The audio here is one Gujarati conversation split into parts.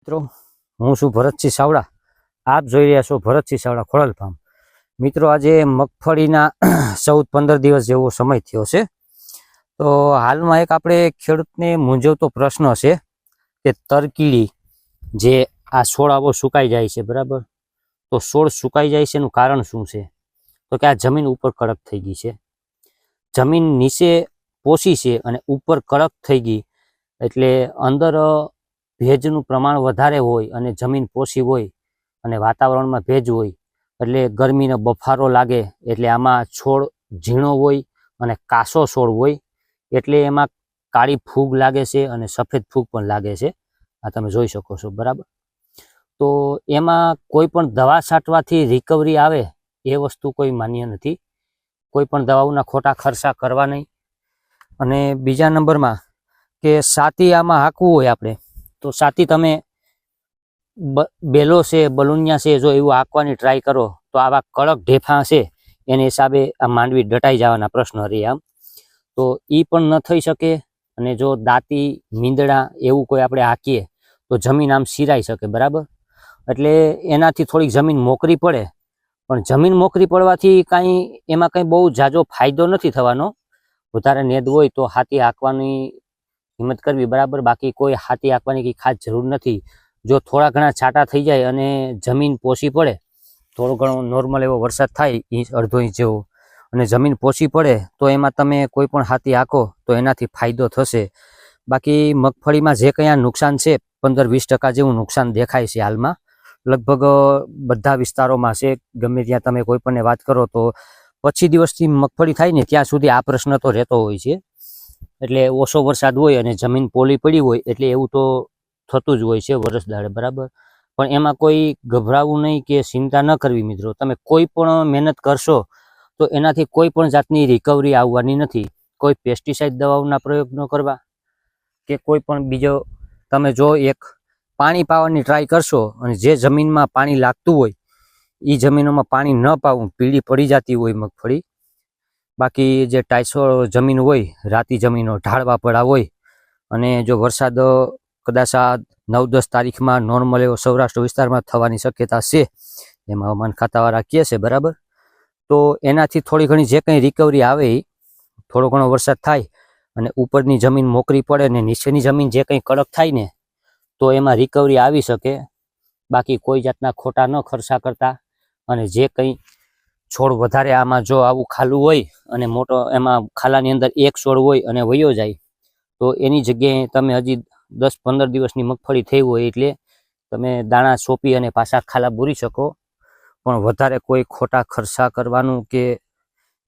મિત્રો, હું છું ભરતસિંહ સાવડા આપ જોઈ રહ્યા છો ભરતસિંહ સાવડા ખોડલ ફાર્મ. મિત્રો, આજે મગફળીના ચૌદ પંદર દિવસ જેવો સમય થયો છે. તો હાલમાં એક આપણે ખેડૂતને મૂંઝવતો પ્રશ્ન છે કે તરકીડી જે આ છોડાવો સુકાઈ જાય છે, બરાબર? તો છોડ સુકાઈ જાય છે એનું કારણ શું છે? તો કે આ જમીન ઉપર કડક થઈ ગઈ છે. જમીન નીચે પોસી છે અને ઉપર કડક થઈ ગઈ. એટલે અંદર ભેજનું પ્રમાણ વધારે હોય અને જમીન પોષી હોય અને વાતાવરણમાં ભેજ હોય, એટલે ગરમીનો બફારો લાગે, એટલે આમાં છોડ ઝીણો હોય અને કાસો છોડ હોય, એટલે એમાં કાળી ફૂગ લાગે છે અને સફેદ ફૂગ પણ લાગે છે. આ તમે જોઈ શકો છો, બરાબર? તો એમાં કોઈ પણ દવા છાંટવાથી રિકવરી આવે એ વસ્તુ કોઈ માન્ય નથી. કોઈ પણ દવાઓના ખોટા ખર્ચા કરવા નહીં. અને બીજા નંબરમાં કે સાતી આમાં હાંકવું હોય આપણે તો સાથી તમે બેલો છે, બલુનિયા છે, જો એવું આંકવાની ટ્રાય કરો, તો આવા કડક ઢેફા છે એને હિસાબે આ માંડવી ડટાઈ જવાના પ્રશ્ન રહે આમ. તો એ પણ ન થઈ શકે, અને જો દાંતી, મીંદડા એવું કોઈ આપણે હાંકીએ, તો જમીન આમ સિરાઈ શકે, બરાબર? એટલે એનાથી થોડીક જમીન મોકરી પડે. પણ જમીન મોકરી પડવાથી કાંઈ, એમાં કંઈ બહુ જાજો ફાયદો નથી થવાનો. વધારે નેદ હોય તો હાથી હાંકવાની હિંમત કરવી બરાબર, બાકી કોઈ હાથી આપવાની કંઈ ખાસ જરૂર નથી. જો થોડા ઘણા છાંટા થઈ જાય અને જમીન પોસી પડે, થોડો ઘણો નોર્મલ એવો વરસાદ થાય ઇંચ અડધો ઇંચ જેવો, અને જમીન પોસી પડે, તો એમાં તમે કોઈ પણ હાથી હાંકો તો એનાથી ફાયદો થશે. બાકી મગફળીમાં જે કંઈ નુકસાન છે, પંદર વીસ ટકા જેવું નુકસાન દેખાય છે હાલમાં. લગભગ બધા વિસ્તારોમાં છે, ગમે ત્યાં તમે કોઈ પણને વાત કરો તો, પછી દિવસથી મગફળી થાય ને, ત્યાં સુધી આ પ્રશ્ન તો રહેતો હોય છે. એટલે ઓછો વરસાદ હોય અને જમીન પોલી પડી હોય એટલે એવું તો થતું જ હોય છે વરસ દાડે, બરાબર? પણ એમાં કોઈ ગભરાવું નહીં કે ચિંતા ન કરવી મિત્રો. તમે કોઈ પણ મહેનત કરશો તો એનાથી કોઈ પણ જાતની રિકવરી આવવાની નથી. કોઈ પેસ્ટિસાઇડ દવાઓના પ્રયોગ ન કરવા કે કોઈ પણ બીજો, તમે જો એક પાણી પાવાની ટ્રાય કરશો અને જે જમીનમાં પાણી લાગતું હોય એ જમીનોમાં પાણી ન પાવું, પીળી પડી જતી હોય મગફળી બાકી જે ટાઈસો જમીન હોય, રાતી જમીનો ઢાળવા પડા હોય અને જો વરસાદ કદાચ આ નવ દસ તારીખમાં નોર્મલ એવો સૌરાષ્ટ્ર વિસ્તારમાં થવાની શક્યતા છે, એમાં હવામાન ખાતાવાળા કહે છે, બરાબર? તો એનાથી થોડી ઘણી જે કંઈ રિકવરી આવે થોડો ઘણો વરસાદ થાય અને ઉપરની જમીન મોકરી પડે ને નીચેની જમીન જે કંઈ કડક થાય ને, તો એમાં રિકવરી આવી શકે. બાકી કોઈ જાતના ખોટા ન ખર્ચા કરતા અને જે કંઈ છોડ વધારે આમાં જો આવું ખાલું હોય અને મોટો એમાં ખાલાની અંદર એક છોડ હોય અને વયો જાય, તો એની જગ્યાએ તમે હજી દસ પંદર દિવસની મગફળી થઈ હોય એટલે તમે દાણા સોંપી અને પાછા ખાલા બૂરી શકો. પણ વધારે કોઈ ખોટા ખર્ચા કરવાનું કે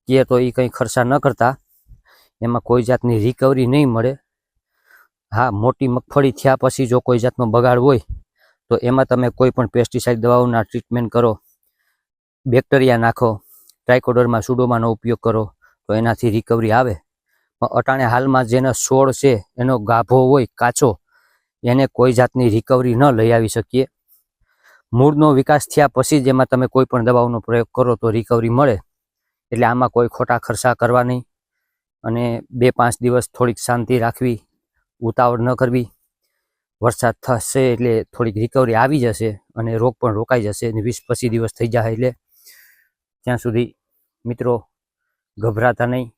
કે તો એ કંઈ ખર્ચા ન કરતા. એમાં કોઈ જાતની રિકવરી નહીં મળે. હા, મોટી મગફળી થયા પછી જો કોઈ જાતનો બગાડ હોય, તો એમાં તમે કોઈ પણ પેસ્ટિસાઇડ દવાઓના ટ્રીટમેન્ટ કરો. બેક્ટેરિયા નાખો, ટ્રાયકોડરમાં સુડોમાનો ઉપયોગ કરો, તો એનાથી રિકવરી આવે. અટાણે હાલમાં જેનો છોડ છે, એનો ગાભો હોય, કાચો, એને કોઈ જાતની રિકવરી ન લઈ આવી શકીએ. મૂળનો વિકાસ થયા પછી જેમાં તમે કોઈ પણ દવાઓનો પ્રયોગ કરો તો રિકવરી મળે. એટલે આમાં કોઈ ખોટા ખર્ચા કરવા નહીં. અને બે પાંચ દિવસ થોડીક શાંતિ રાખવી, ઉતાવળ ન કરવી. વરસાદ થશે એટલે થોડીક રિકવરી આવી જશે અને રોગ પણ રોકાઈ જશે અને વીસ પચીસ દિવસ થઈ જાય એટલે ત્યાં સુધી મિત્રો ગભરાતા નહીં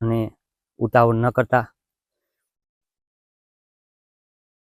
અને ઉતાવળ ન કરતા.